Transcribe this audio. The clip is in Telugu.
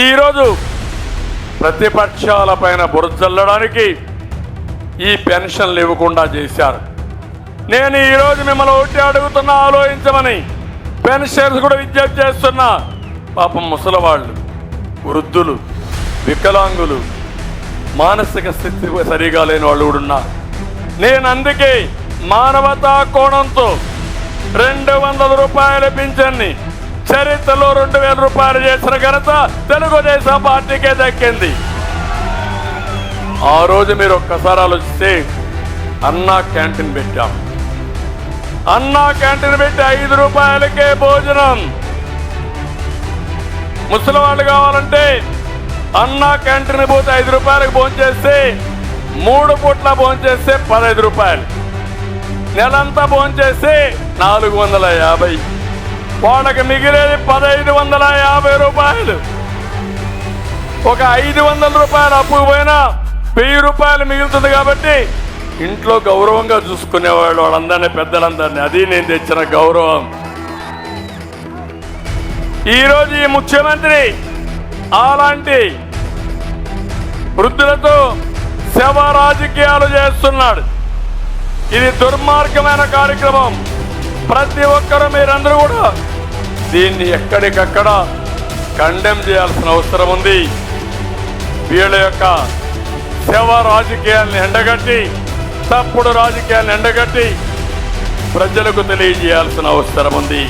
ఈరోజు ప్రతిపక్షాలపైన బురజల్లడానికి ఈ పెన్షన్లు ఇవ్వకుండా చేశారు. నేను ఈరోజు మిమ్మల్ని ఒకటి అడుగుతున్నా ఆలోచించమని. పెన్షన్స్ కూడా విజ్ఞప్తి చేస్తున్నా పాపం ముసలివాళ్ళు వృద్ధులు వికలాంగులు మానసిక స్థితి సరిగా లేని వాళ్ళు కూడా ఉన్నారు. నేను అందుకే మానవతా కోణంతో రెండు వందల రూపాయల పింఛన్ని చరిత్రలో రెండు వేల రూపాయలు చేసిన ఘనత తెలుగుదేశం పార్టీకే దక్కింది. ఆ రోజు మీరు ఒక్కసారి ఆలోచిస్తే అన్నా క్యాంటీన్ పెట్టాం. అన్నా క్యాంటీన్ పెట్టి ఐదు రూపాయలకే భోజనం. ముసలి వాళ్ళు కావాలంటే అన్నా క్యాంటీన్ పోతే ఐదు రూపాయలకు భోంచేస్తే మూడు పూట్ల భోంచేస్తే పదహైదు రూపాయలు. నెలంతా భోంచేస్తే నాలుగు వందల యాభై. వాళ్ళకి మిగిలేది పదహైదు వందల యాభై రూపాయలు. ఒక ఐదు వందల రూపాయలు అప్పు పోయినా వెయ్యి రూపాయలు మిగులుతుంది కాబట్టి ఇంట్లో గౌరవంగా చూసుకునేవాళ్ళు వాళ్ళందరినీ పెద్దలందరినీ. అది నేను తెచ్చిన గౌరవం. ఈరోజు ఈ ముఖ్యమంత్రి అలాంటి వృద్ధులతో శవ రాజకీయాలు చేస్తున్నాడు. ఇది దుర్మార్గమైన కార్యక్రమం. ప్రతి ఒక్కరూ మీరందరూ కూడా దీన్ని ఎక్కడికక్కడ కండెమ్ చేయాల్సిన అవసరం ఉంది. వీళ్ళ యొక్క సేవ రాజకీయాలను ఎండగట్టి తప్పుడు రాజకీయాలను ఎండగట్టి ప్రజలకు తెలియజేయాల్సిన అవసరం ఉంది.